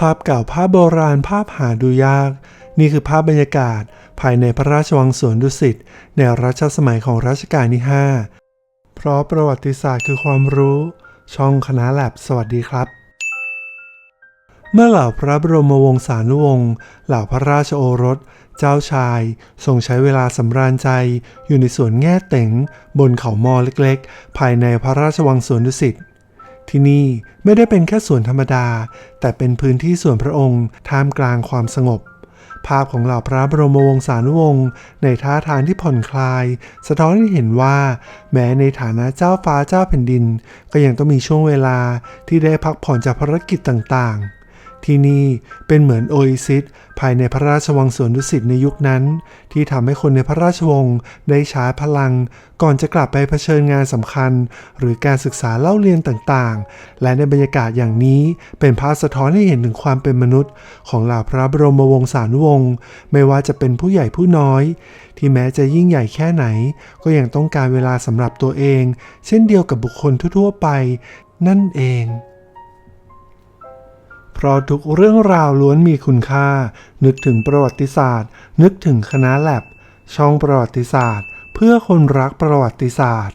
ภาพเก่าภาพโบราณภาพหาดูยาก นี่คือภาพบรรยากาศ ภายในพระราชวังสวนดุสิตในรัชสมัยของรัชกาลที่ 5 เพราะประวัติศาสตร์คือความรู้ ช่องคณะแลบสวัสดีครับ เมื่อเหล่าพระบรมวงศานุวงศ์เหล่าพระราชโอรส เจ้าชาย ทรงใช้เวลาสำราญใจ อยู่ในสวนแง่เต๋งบนเขามอเล็กๆ ภายในพระราชวังสวนดุสิต ที่นี่ไม่ได้เป็นแค่สวนธรรมดา แต่เป็นพื้นที่ส่วนพระองค์ท่ามกลางความสงบ ภาพของเหล่าพระบรมวงศานุวงศ์ในท่าทางที่ผ่อนคลาย สะท้อนให้เห็นว่า แม้ในฐานะเจ้าฟ้าเจ้าแผ่นดิน ก็ยังต้องมีช่วงเวลาที่ได้พักผ่อนจากภารกิจต่างๆ ที่นี่เป็นเหมือนโอเอซิสภายในพระราชวังสวนดุสิตในยุคนั้น ที่ทำให้คนในพระราชวงศ์ได้ชาร์จพลัง ก่อนจะกลับไปเผชิญงานสำคัญ หรือการศึกษาเล่าเรียนต่างๆ และในบรรยากาศอย่างนี้เป็นภาพสะท้อนให้เห็นถึงความเป็นมนุษย์ ของเหล่าพระบรมวงศานุวงศ์ไม่ว่าจะเป็นผู้ใหญ่ผู้น้อย ที่แม้จะยิ่งใหญ่แค่ไหน ก็ยังต้องการเวลาสำหรับตัวเอง เช่นเดียวกับบุคคลทั่วๆไป นั่นเอง เพราะทุกเรื่องราวล้วนมีคุณค่า นึกถึงประวัติศาสตร์ นึกถึงคณะแลบ ช่องประวัติศาสตร์ เพื่อคนรักประวัติศาสตร์